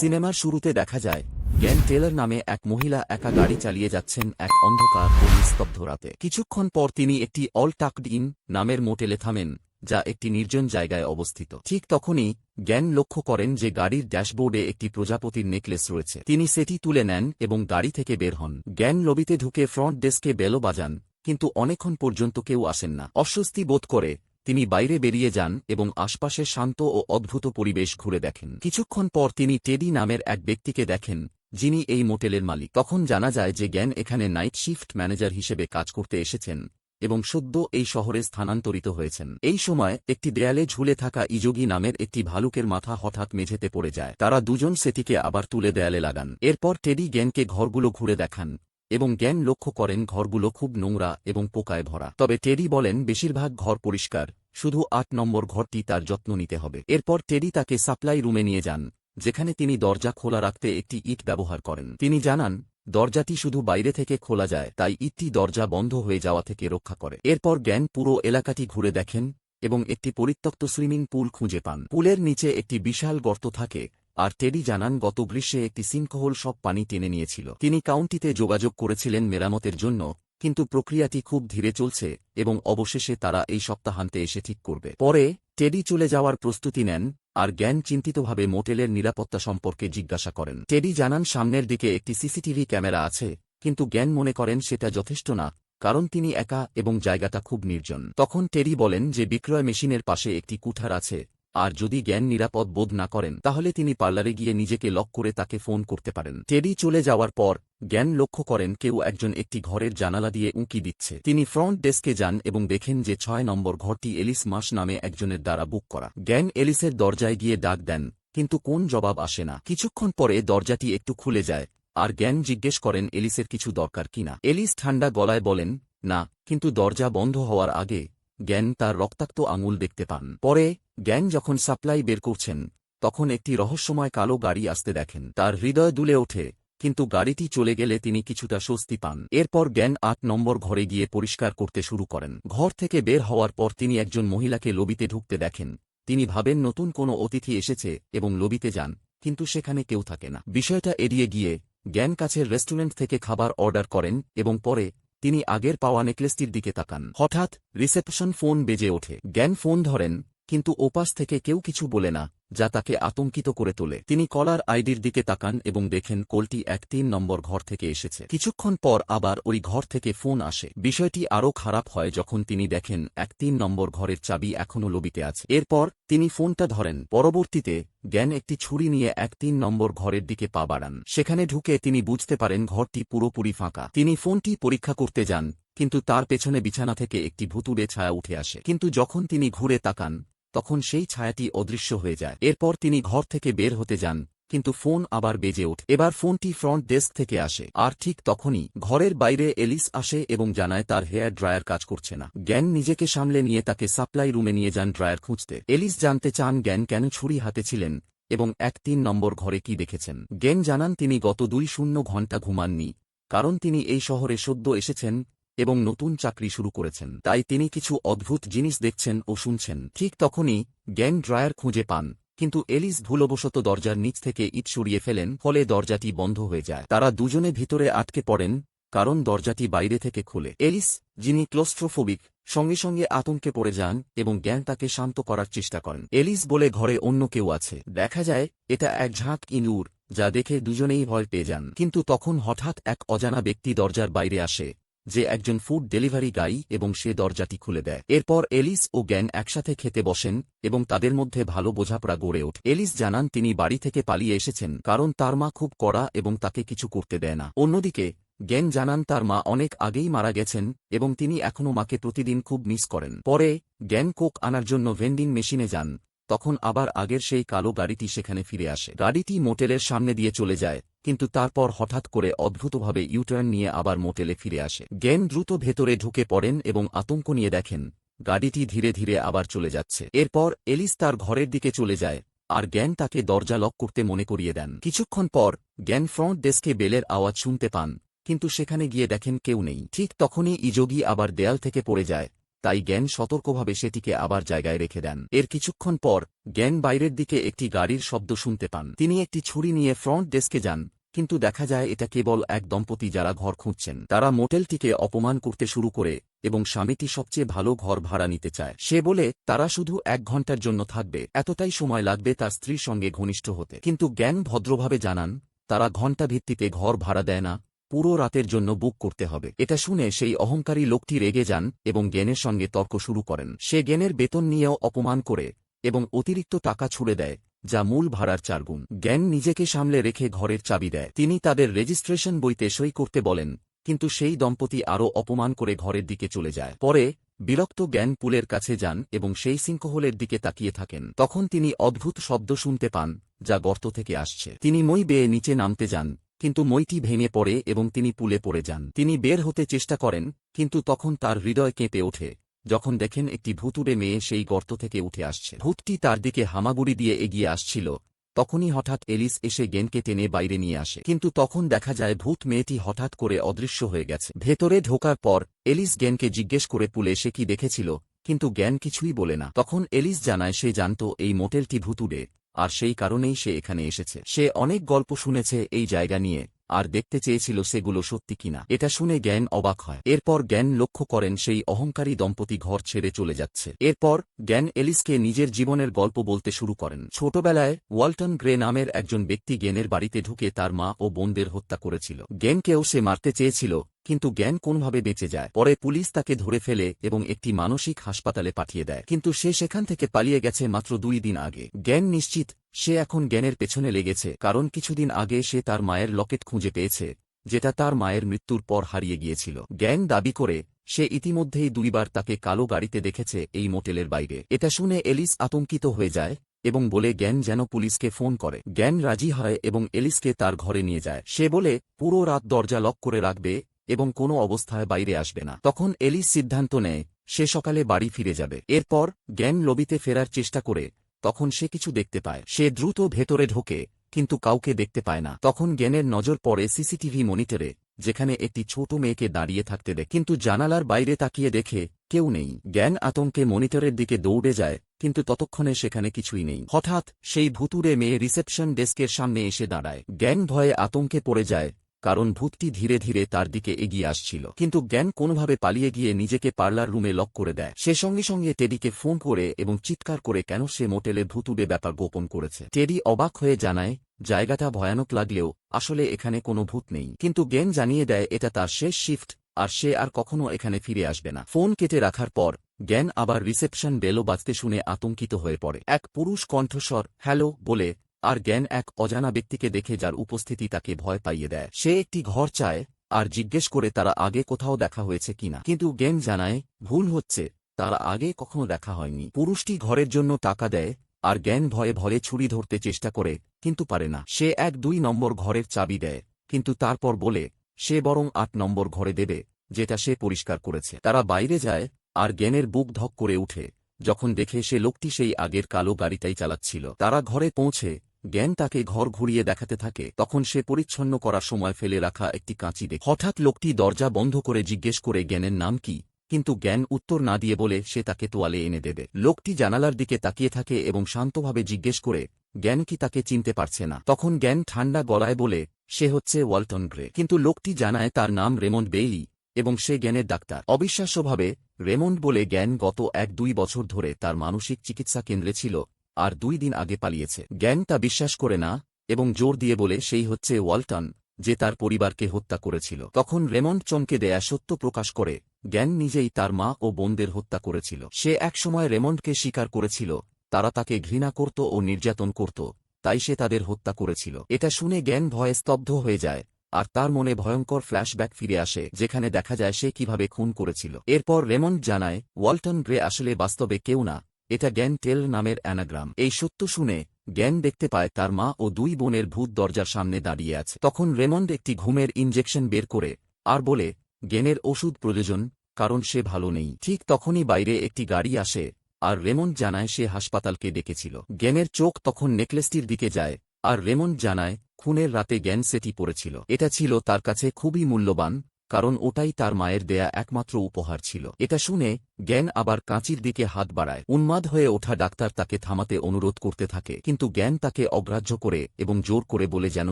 সিনেমার শুরুতে দেখা যায়, গ্যান টেলার নামে এক মহিলা একা গাড়ি চালিয়ে যাচ্ছেন এক অন্ধকার ও নিস্তব্ধ রাতে। কিছুক্ষণ পর তিনি একটি অল টাকড ইন নামের মোটেলে থামেন, যা একটি নির্জন জায়গায় অবস্থিত। ঠিক তখনই জ্ঞান লক্ষ্য করেন যে গাড়ির ড্যাশবোর্ডে একটি প্রজাপতির নেকলেস রয়েছে। তিনি সেটি তুলে নেন এবং গাড়ি থেকে বের হন। জ্ঞান লবিতে ঢুকে ফ্রন্ট ডেস্কে বেলো বাজান, কিন্তু অনেকক্ষণ পর্যন্ত কেউ আসেন না। অস্বস্তি বোধ করে তিনি বাইরে বেরিয়ে যান এবং আশপাশে শান্ত ও অদ্ভুত পরিবেশ ঘুরে দেখেন। কিছুক্ষণ পর তিনি টেডি নামের এক ব্যক্তিকে দেখেন, যিনি এই মোটেলের মালিক। তখন জানা যায় যে জ্ঞান এখানে নাইট শিফট ম্যানেজার হিসেবে কাজ করতে এসেছেন এবং সদ্য এই শহরে স্থানান্তরিত হয়েছেন। এই সময় একটি দেয়ালে ঝুলে থাকা ইযোগী নামের একটি ভালুকের মাথা হঠাৎ মেঝেতে পড়ে যায়। তারা দুজন সেটিকে আবার তুলে দেয়ালে লাগান। এরপর টেডি জ্ঞানকে ঘরগুলো ঘুরে দেখান এবং জ্ঞান লক্ষ্য করেন ঘরগুলো খুব নোংরা এবং পোকায় ভরা। তবে টেডি বলেন, বেশিরভাগ ঘর পরিষ্কার, শুধু আট নম্বর ঘরটি তার যত্ন নিতে হবে। এরপর টেডি তাকে সাপ্লাই রুমে নিয়ে যান, যেখানে তিনি দরজা খোলা রাখতে একটি ইট ব্যবহার করেন। তিনি জানান, দরজাটি শুধু বাইরে থেকে খোলা যায়, তাই ইটটি দরজা বন্ধ হয়ে যাওয়া থেকে রক্ষা করে। এরপর জ্ঞান পুরো এলাকাটি ঘুরে দেখেন এবং একটি পরিত্যক্ত সুইমিং পুল খুঁজে পান। পুলের নিচে একটি বিশাল গর্ত থাকে আর টেডি জানান, গত গ্রীষ্মে একটি সিনকোহল সব পানি টেনে নিয়েছিল। তিনি কাউন্টিতে যোগাযোগ করেছিলেন মেরামতের জন্য, কিন্তু প্রক্রিয়াটি খুব ধীরে চলছে এবং অবশেষে তারা এই সপ্তাহান্তে এসে ঠিক করবে। পরে টেডি চলে যাওয়ার প্রস্তুতি নেন আর জ্ঞান চিন্তিতভাবে মোটেলের নিরাপত্তা সম্পর্কে জিজ্ঞাসা করেন। টেডি জানান, সামনের দিকে একটি সিসিটিভি ক্যামেরা আছে, কিন্তু জ্ঞান মনে করেন সেটা যথেষ্ট না, কারণ তিনি একা এবং জায়গাটা খুব নির্জন। তখন টেডি বলেন যে বিক্রয় মেশিনের পাশে একটি কুঠার আছে আর যদি জ্ঞান নিরাপদ বোধ না করেন, তাহলে তিনি পার্লারে গিয়ে নিজেকে লক করে তাকে ফোন করতে পারেন। টেডি চলে যাওয়ার পর, জ্ঞান লক্ষ্য করেন কেউ একজন একটি ঘরের জানালা দিয়ে উঁকি দিচ্ছে। তিনি ফ্রন্ট ডেস্কে যান এবং দেখেন যে ছয় নম্বর ঘরটি এলিস মাস নামে একজনের দ্বারা বুক করা। জ্ঞান এলিসের দরজায় গিয়ে ডাক দেন, কিন্তু কোন জবাব আসে না। কিছুক্ষণ পরে দরজাটি একটু খুলে যায়, আর জ্ঞান জিজ্ঞেস করেন, এলিসের কিছু দরকার কিনা এলিস ঠান্ডা গলায় বলেন, না, কিন্তু দরজা বন্ধ হওয়ার আগে জ্ঞান তার রক্তাক্ত আঙুল দেখতে পান। পরে, জ্ঞান যখন সাপ্লাই বের করছেন, তখন একটি রহস্যময় কালো গাড়ি আসতে দেখেন। তার হৃদয় দুলে ওঠে, কিন্তু গাড়িটি চলে গেলে তিনি কিছুটা স্বস্তি পান। এরপর জ্ঞান আট নম্বর ঘরে গিয়ে পরিষ্কার করতে শুরু করেন। ঘর থেকে বের হওয়ার পর তিনি একজন মহিলাকে লবিতে ঢুকতে দেখেন। তিনি ভাবেন, নতুন কোনো অতিথি এসেছে এবং লবিতে যান, কিন্তু সেখানে কেউ থাকে না। বিষয়টা এড়িয়ে গিয়ে জ্ঞান কাছের রেস্টুরেন্ট থেকে খাবার অর্ডার করেন এবং পরে তিনি আগের পাওয়া নেকলেসটির দিকে তাকান। হঠাৎ, রিসেপশন ফোন বেজে ওঠে। জ্ঞান ফোন ধরেন, কিন্তু ওপাশ থেকে কেউ কিছু বলে না। যা তাকে আতঙ্কিত করে তোলে। তিনি কলার আইডির দিকে তাকান এবং দেখেন কোলটি এক তিন নম্বর ঘর থেকে এসেছে। কিছুক্ষণ পর আবার ওই ঘর থেকে ফোন আসে। বিষয়টি আরও খারাপ হয় যখন তিনি দেখেন এক তিন নম্বর ঘরের চাবি এখনও লবিতে আছে। এরপর তিনি ফোনটা ধরেন। পরবর্তীতে জ্ঞান একটি ছুরি নিয়ে এক তিন নম্বর ঘরের দিকে পা বাড়ান। সেখানে ঢুকে তিনি বুঝতে পারেন ঘরটি পুরোপুরি ফাঁকা। তিনি ফোনটি পরীক্ষা করতে যান, কিন্তু তার পেছনে বিছানা থেকে একটি ভুতুড়ে ছায়া উঠে আসে। কিন্তু যখন তিনি ঘুরে তাকান তখন সেই ছায়াটি অদৃশ্য হয়ে যায়। এরপর তিনি ঘর থেকে বের হতে যান, কিন্তু ফোন আবার বেজে ওঠে। এবার ফোনটি ফ্রন্ট ডেস্ক থেকে আসে। আর ঠিক তখনই ঘরের বাইরে এলিস আসে এবং জানায় তার হেয়ার ড্রায়ার কাজ করছে না। জ্ঞান নিজেকে সামলে নিয়ে তাকে সাপ্লাই রুমে নিয়ে যান ড্রায়ার খুঁজতে। এলিস জানতে চান জ্ঞান কেন ছুরি হাতে ছিলেন এবং এক তিন নম্বর ঘরে কি দেখেছেন। জ্ঞান জানান তিনি গত দুই শূন্য ঘণ্টা ঘুমাননি, কারণ তিনি এই শহরে সদ্য এসেছেন এবং নতুন চাকরি শুরু করেছেন। তাই তিনি কিছু অদ্ভুত জিনিস দেখছেন ও শুনছেন। ঠিক তখনই গ্যাং ড্রায়ার খুঁজে পান। কিন্তু এলিস ভুলবশত দরজার নিচ থেকে ইট সরিয়ে ফেলেন, ফলে দরজাটি বন্ধ হয়ে যায়। তারা দুজনে ভিতরে আটকে পড়েন, কারণ দরজাটি বাইরে থেকে খুলে। এলিস, যিনি ক্লোস্ট্রোফোবিক, সঙ্গে সঙ্গে আতঙ্কে পড়ে যান এবং জ্ঞান তাকে শান্ত করার চেষ্টা করেন। এলিস বলে, ঘরে অন্য কেউ আছে। দেখা যায়, এটা এক ঝাঁক ইনুর যা দেখে দুজনেই ভয় পেয়ে যান। কিন্তু তখন হঠাৎ এক অজানা ব্যক্তি দরজার বাইরে আসে। যে একজন ফুড ডেলিভারি গাই এবং সে দরজাটি খুলে দেয়। এরপর এলিস ও জ্ঞান একসাথে খেতে বসেন এবং তাদের মধ্যে ভালো বোঝাপড়া গড়ে ওঠে। এলিস জানান তিনি বাড়ি থেকে পালিয়ে এসেছেন কারণ তার মা খুব কড়া এবং তাকে কিছু করতে দেয় না। অন্যদিকে জ্ঞান জানান তার মা অনেক আগেই মারা গেছেন এবং তিনি এখনও মাকে প্রতিদিন খুব মিস করেন। পরে জ্ঞান কোক আনার জন্য ভেন্ডিং মেশিনে যান, তখন আবার আগের সেই কালো গাড়িটি সেখানে ফিরে আসে। গাড়িটি মোটেলের সামনে দিয়ে চলে যায় কিন্তু তারপর হঠাৎ করে অদ্ভুতভাবে ইউটার্ন নিয়ে আবার মোটেলে ফিরে আসে। গেন দ্রুত ভেতরে ঢুকে পড়েন এবং আতঙ্ক নিয়ে দেখেন, গাড়িটি ধীরে ধীরে আবার চলে যাচ্ছে। এরপর এলিস তার ঘরের দিকে চলে যায় আর জ্ঞান তাকে দরজা লক করতে মনে করিয়ে দেন। কিছুক্ষণ পর জ্ঞান ফ্রন্ট ডেস্কে বেলের আওয়াজ শুনতে পান, কিন্তু সেখানে গিয়ে দেখেন কেউ নেই। ঠিক তখনই ইযোগী আবার দেয়াল থেকে পড়ে যায়, তাই জ্ঞান সতর্কভাবে সেটিকে আবার জায়গায় রেখে দেন। এর কিছুক্ষণ পর জ্ঞান বাইরের দিকে একটি গাড়ির শব্দ শুনতে পান। তিনি একটি ছুরি নিয়ে ফ্রন্ট ডেস্কে যান কিন্তু দেখা যায় এটা কেবল এক দম্পতি যারা ঘর খুঁজছেন। তারা মোটেলটিকে অপমান করতে শুরু করে এবং স্বামীটি সবচেয়ে ভালো ঘর ভাড়া নিতে চায়। সে বলে, তারা শুধু এক ঘণ্টার জন্য থাকবে, এতটাই সময় লাগবে তার স্ত্রীর সঙ্গে ঘনিষ্ঠ হতে কিন্তু জ্ঞান ভদ্রভাবে জানান, তারা ঘণ্টা ভিত্তিতে ঘর ভাড়া দেয় না, পুরো রাতের জন্য বুক করতে হবে এটা শুনে সেই অহংকারী লোকটি রেগে যান এবং জ্ঞানের সঙ্গে তর্ক শুরু করেন। সে জ্ঞানের বেতন নিয়েও অপমান করে এবং অতিরিক্ত টাকা ছুড়ে দেয়। যা মূল ভাড়ার চারগুণ জ্ঞান নিজেকে সামলে রেখে ঘরের চাবি দেয়। তিনি তাদের রেজিস্ট্রেশন বইতে সই করতে বলেন, কিন্তু সেই দম্পতি আরও অপমান করে ঘরের দিকে চলে যায়। পরে, বিরক্ত জ্ঞান পুলের কাছে যান এবং সেই সিংহলের দিকে তাকিয়ে থাকেন। তখন তিনি অদ্ভুত শব্দ শুনতে পান, যা গর্ত থেকে আসছে। তিনি মই বেয়ে নিচে নামতে যান, কিন্তু মইটি ভেঙে পড়ে এবং তিনি পুলে পড়ে যান। তিনি বের হতে চেষ্টা করেন, কিন্তু তখন তার হৃদয় কেঁপে ওঠে। যখন দেখেন একটি ভুতুড়ে মেয়ে সেই গর্ত থেকে উঠে আসছে। ভূতটি তার দিকে হামাগুড়ি দিয়ে এগিয়ে আসছিল। তখনই হঠাৎ এলিস এসে গেনকে টেনে বাইরে নিয়ে আসে। কিন্তু তখন দেখা যায় ভূত মেয়েটি হঠাৎ করে অদৃশ্য হয়ে গেছে। ভেতরে ঢোকার পর এলিস গেনকে জিজ্ঞেস করে পুলে সে কি দেখেছিল, কিন্তু জ্ঞান কিছুই বলে না। তখন এলিস জানায় সে জানত এই মোটেলটি ভুতুড়ে, আর সেই কারণেই সে এখানে এসেছে। সে অনেক গল্প শুনেছে এই জায়গা নিয়ে। আর দেখতে চেয়েছিল সেগুলো সত্যি কিনা। এটা শুনে জ্ঞান অবাক হয়। এরপর জ্ঞান লক্ষ্য করেন সেই অহংকারী দম্পতি ঘর ছেড়ে চলে যাচ্ছে। এরপর জ্ঞান এলিসকে নিজের জীবনের গল্প বলতে শুরু করেন। ছোটবেলায় ওয়ালটন গ্রে নামের একজন ব্যক্তি জ্ঞানের বাড়িতে ঢুকে তার মা ও বোনদের হত্যা করেছিল। জ্ঞানকেও সে মারতে চেয়েছিল কিন্তু জ্ঞান কোনভাবে বেঁচে যায়? পরে পুলিশ তাকে ধরে ফেলে এবং একটি মানসিক হাসপাতালে পাঠিয়ে দেয়। কিন্তু সে সেখান থেকে পালিয়ে গেছে মাত্র দুই দিন আগে। জ্ঞান নিশ্চিত, সে এখন জ্ঞানের পেছনে লেগেছে, কারণ কিছুদিন আগে সে তার মায়ের লকেট খুঁজে পেয়েছে, যেটা তার মায়ের মৃত্যুর পর হারিয়ে গিয়েছিল। জ্ঞান দাবি করে, সে ইতিমধ্যেই দুইবার তাকে কালো গাড়িতে দেখেছে এই মোটেলের বাইরে। এটা শুনে এলিস আতঙ্কিত হয়ে যায় এবং বলে, জ্ঞান যেন পুলিশকে ফোন করে। জ্ঞান রাজি হয় এবং এলিসকে তার ঘরে নিয়ে যায়। সে বলে, পুরো রাত দরজা লক করে রাখবে এবং কোনো অবস্থায় বাইরে আসবে না। তখন এলিস সিদ্ধান্ত নেয়, সে সকালে বাড়ি ফিরে যাবে। এরপর জ্ঞান লবিতে ফেরার চেষ্টা করে, তখন সে কিছু দেখতে পায়। সে দ্রুত ভেতরে ঢোকে, কিন্তু কাউকে দেখতে পায় না। তখন জ্ঞানের নজর পড়ে সিসিটিভি মনিটরে, যেখানে একটি ছোট মেয়েকে দাঁড়িয়ে থাকতে দেখ। কিন্তু জানালার বাইরে তাকিয়ে দেখে কেউ নেই। জ্ঞান আতঙ্কে মনিটরের দিকে দৌড়ে যায়, কিন্তু ততক্ষণে সেখানে কিছুই নেই। হঠাৎ সেই ভুতুরে মেয়ে রিসেপশন ডেস্কের সামনে এসে দাঁড়ায়। জ্ঞান ভয়ে আতঙ্কে পড়ে যায় কারণ ভূতটি ধীরে ধীরে তার দিকে এগিয়ে আসছিল। কিন্তু জ্ঞান কোনোভাবে পালিয়ে গিয়ে নিজেকে পার্লার রুমে লক করে দেয়। সে সঙ্গে সঙ্গে টেডিকে ফোন করে এবং চিৎকার করে কেন সে মোটেলে ভুতুড়ে ব্যাপার গোপন করেছে। টেডি অবাক হয়ে জানায়, জায়গাটা ভয়ানক লাগলেও আসলে এখানে কোনো ভূত নেই। কিন্তু জ্ঞান জানিয়ে দেয়, এটা তার শেষ শিফট, আর সে আর কখনো এখানে ফিরে আসবে না। ফোন কেটে রাখার পর, জ্ঞান আবার রিসেপশন বেলও বাজতে শুনে আতঙ্কিত হয়ে পড়ে। এক পুরুষ কণ্ঠস্বর, হ্যালো বলে আর জ্ঞান এক অজানা ব্যক্তিকে দেখে যার উপস্থিতি তাকে ভয় পাইয়ে দেয়। সে একটি ঘর চায় আর জিজ্ঞেস করে তারা আগে কোথাও দেখা হয়েছে কিনা। কিন্তু জ্ঞান জানায়, ভুল হচ্ছে, তারা আগে কখনো দেখা হয়নি। পুরুষটি ঘরের জন্য টাকা দেয় আর জ্ঞান ভয়ে ভয়ে ছুরি ধরতে চেষ্টা করে, কিন্তু পারে না। সে এক দুই নম্বর ঘরের চাবি দেয়, কিন্তু তারপর বলে, সে বরং আট নম্বর ঘরে দেবে, যেটা সে পরিষ্কার করেছে। তারা বাইরে যায় আর জ্ঞানের বুক ধক করে উঠে, যখন দেখে সে লোকটি সেই আগের কালো গাড়িটাই চালাচ্ছিল। তারা ঘরে পৌঁছে জ্ঞান তাকে ঘর ঘুরিয়ে দেখাতে থাকে, তখন সে পরিচ্ছন্ন করার সময় ফেলে রাখা একটি কাঁচি দেখে। হঠাৎ লোকটি দরজা বন্ধ করে জিজ্ঞেস করে, জ্ঞানের নাম কি? কিন্তু জ্ঞান উত্তর না দিয়ে বলে, সে তাকে তোয়ালে এনে দেবে। লোকটি জানালার দিকে তাকিয়ে থাকে এবং শান্তভাবে জিজ্ঞেস করে, জ্ঞান কি তাকে চিনতে পারছে না? তখন জ্ঞান ঠান্ডা গলায় বলে, সে হচ্ছে ওয়ালটন গ্রে। কিন্তু লোকটি জানায়, তার নাম রেমন্ড বেইলি এবং সে জ্ঞানের ডাক্তার। অবিশ্বাস্যভাবে, রেমন্ড বলে, জ্ঞান গত এক দুই বছর ধরে তার মানসিক চিকিৎসা কেন্দ্রে ছিল। আর দুই দিন আগে পালিয়েছে। জ্ঞান তা বিশ্বাস করে না এবং জোর দিয়ে বলে, সেই হচ্ছে ওয়ালটন, যে তার পরিবারকে হত্যা করেছিল। তখন রেমন্ড চমকে দেয়া সত্য প্রকাশ করে জ্ঞান নিজেই তার মা ও বোনদের হত্যা করেছিল। সে একসময় রেমন্ডকে স্বীকার করেছিল, তারা তাকে ঘৃণা করত ও নির্যাতন করত, তাই সে তাদের হত্যা করেছিল। এটা শুনে জ্ঞান ভয়ে স্তব্ধ হয়ে যায়, আর তার মনে ভয়ঙ্কর ফ্ল্যাশব্যাক ফিরে আসে, যেখানে দেখা যায় সে কীভাবে খুন করেছিল। এরপর রেমন্ড জানায়, ওয়ালটন গ্রে আসলে বাস্তবে কেউ না এটা জ্ঞান টেল নামের অ্যানাগ্রাম। এই সত্য শুনে জ্ঞান দেখতে পায় তার মা ও দুই বোনের ভূত দরজার সামনে দাঁড়িয়ে আছে। তখন রেমন্ড একটি ঘুমের ইনজেকশন বের করে আর বলে, জ্ঞানের ওষুধ প্রয়োজন, কারণ সে ভালো নেই। ঠিক তখনই বাইরে একটি গাড়ি আসে আর রেমন্ড জানায় সে হাসপাতালকে ডেকেছিল। জ্ঞানের চোখ তখন নেকলেসটির দিকে যায় আর রেমন্ড জানায়, খুনের রাতে জ্ঞান সেটি পড়েছিল। এটা ছিল তার কাছে খুবই মূল্যবান কারণ ওটাই তার মায়ের দেয়া একমাত্র উপহার ছিল। এটা শুনে জ্ঞান আবার কাঁচির দিকে হাত বাড়ায়। উন্মাদ হয়ে ওঠা ডাক্তার তাকে থামাতে অনুরোধ করতে থাকে, কিন্তু জ্ঞান তাকে অগ্রাহ্য করে এবং জোর করে বলে যেন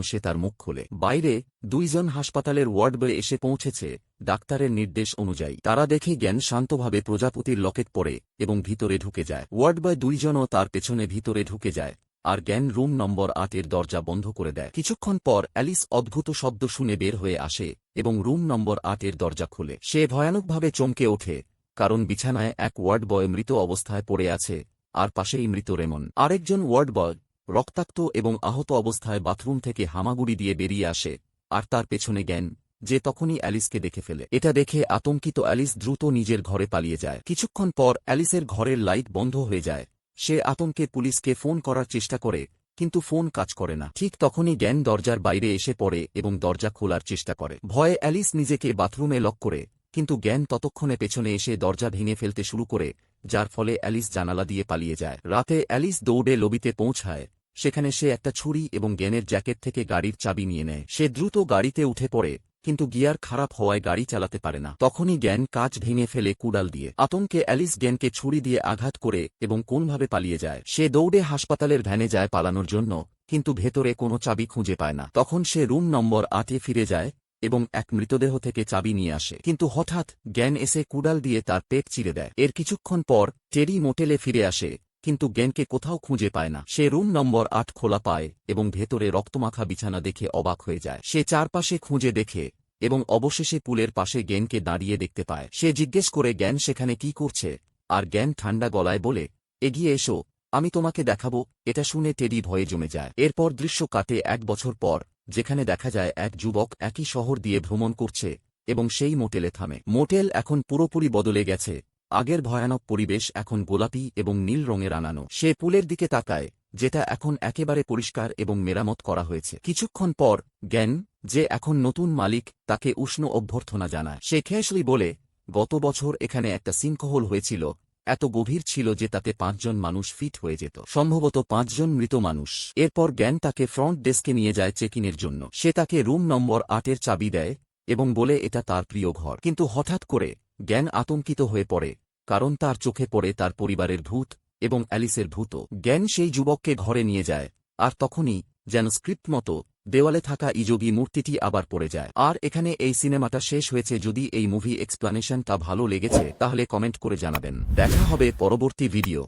সে তার মুখ খোলে। বাইরে দুইজন হাসপাতালের ওয়ার্ড বয়ে এসে পৌঁছেছে ডাক্তারের নির্দেশ অনুযায়ী। তারা দেখে জ্ঞান শান্তভাবে প্রজাপতির লকেট পড়ে এবং ভিতরে ঢুকে যায়। ওয়ার্ড বয় দুইজনও তার পেছনে ভিতরে ঢুকে যায়। আর জ্ঞান রুম নম্বর আটের দরজা বন্ধ করে দেয়। কিছুক্ষণ পর অ্যালিস অদ্ভুত শব্দ শুনে বের হয়ে আসে এবং রুম নম্বর আটের দরজা খুলে। সে ভয়ানকভাবে চমকে ওঠে, কারণ বিছানায় এক ওয়ার্ড বয় মৃত অবস্থায় পড়ে আছে, আর পাশেই মৃত রেমন। আরেকজন ওয়ার্ড বয় রক্তাক্ত এবং আহত অবস্থায় বাথরুম থেকে হামাগুড়ি দিয়ে বেরিয়ে আসে, আর তার পেছনে জ্ঞান, যে তখনই অ্যালিসকে দেখে ফেলে। এটা দেখে আতঙ্কিত অ্যালিস দ্রুত নিজের ঘরে পালিয়ে যায়। কিছুক্ষণ পর অ্যালিসের ঘরের লাইট বন্ধ হয়ে যায়। সে আতঙ্কে পুলিশকে ফোন করার চেষ্টা করে, কিন্তু ফোন কাজ করে না। ঠিক তখনই জ্ঞান দরজার বাইরে এসে পড়ে এবং দরজা খোলার চেষ্টা করে। ভয়ে অ্যালিস নিজেকে বাথরুমে লক করে, কিন্তু জ্ঞান ততক্ষণে পেছনে এসে দরজা ভেঙে ফেলতে শুরু করে, যার ফলে অ্যালিস জানালা দিয়ে পালিয়ে যায়। রাতে অ্যালিস দৌড়ে লবিতে পৌঁছায়, সেখানে সে একটা ছুরি এবং জ্ঞানের জ্যাকেট থেকে গাড়ির চাবি নিয়ে নেয়। সে দ্রুত গাড়িতে উঠে পড়ে কিন্তু গিয়ার খারাপ হওয়ায় গাড়ি চালাতে পারে না। তখনই জ্ঞান কাজ ভেঙে ফেলে কুড়াল দিয়ে। আতঙ্কে অ্যালিস জ্ঞানকে ছুরি দিয়ে আঘাত করে এবং কোনভাবে পালিয়ে যায়। সে দৌড়ে হাসপাতালের ভ্যানে যায় পালানোর জন্য, কিন্তু ভেতরে কোনো চাবি খুঁজে পায় না। তখন সে রুম নম্বর আটে ফিরে যায় এবং এক মৃতদেহ থেকে চাবি নিয়ে আসে। কিন্তু হঠাৎ জ্ঞান এসে কুড়াল দিয়ে তার পেট চিরে দেয়। এর কিছুক্ষণ পর টেরি মোটেলে ফিরে আসে। কিন্তু জ্ঞানকে কোথাও খুঁজে পায় না। সে রুম নম্বর আট খোলা পায় এবং ভেতরে রক্তমাখা বিছানা দেখে অবাক হয়ে যায়। সে চারপাশে খুঁজে দেখে এবং অবশেষে পুলের পাশে জ্ঞানকে দাঁড়িয়ে দেখতে পায়। সে জিজ্ঞেস করে, জ্ঞান সেখানে কি করছে? আর জ্ঞান ঠান্ডা গলায় বলে, এগিয়ে এসো, আমি তোমাকে দেখাবো। এটা শুনে টেডি ভয়ে জমে যায়। এরপর দৃশ্য কাটে এক বছর পর, যেখানে দেখা যায় এক যুবক একই শহর দিয়ে ভ্রমণ করছে এবং সেই মোটেলে থামে। মোটেল এখন পুরোপুরি বদলে গেছে। আগের ভয়ানক পরিবেশ এখন গোলাপি এবং নীল রঙের আনানো সে পুলের দিকে তাকায়, যেটা এখন একেবারে পরিষ্কার এবং মেরামত করা হয়েছে। কিছুক্ষণ পর, জ্ঞান, যে এখন নতুন মালিক, তাকে উষ্ণ অভ্যর্থনা জানায়। সে খেয়াসলি বলে, গত বছর এখানে একটা সিঙ্কহোল হয়েছিল। এত গভীর ছিল যে তাতে পাঁচজন মানুষ ফিট হয়ে যেত। সম্ভবত পাঁচজন মৃত মানুষ। এরপর জ্ঞান তাকে ফ্রন্ট ডেস্কে নিয়ে যায় চেকিনের জন্য। সে তাকে রুম নম্বর আটের চাবি দেয় এবং বলে, এটা তার প্রিয় ঘর। কিন্তু হঠাৎ করে, জ্ঞান আতঙ্কিত হয়ে পড়ে। কারণ তার চোখে পড়ে তার পরিবারের ভূত এবং অ্যালিসের ভূত। জ্ঞান সেই যুবককে ঘরে নিয়ে যায়, আর তখনই যেন স্ক্রিপ্ট মতো দেওয়ালে থাকা ইযোগী মূর্তিটি আবার পড়ে যায়। আর এখানে এই সিনেমাটা শেষ হয়েছে যদি এই মুভি এক্সপ্লানেশনটা ভালো লেগেছে, তাহলে কমেন্ট করে জানাবেন। দেখা হবে পরবর্তী ভিডিও।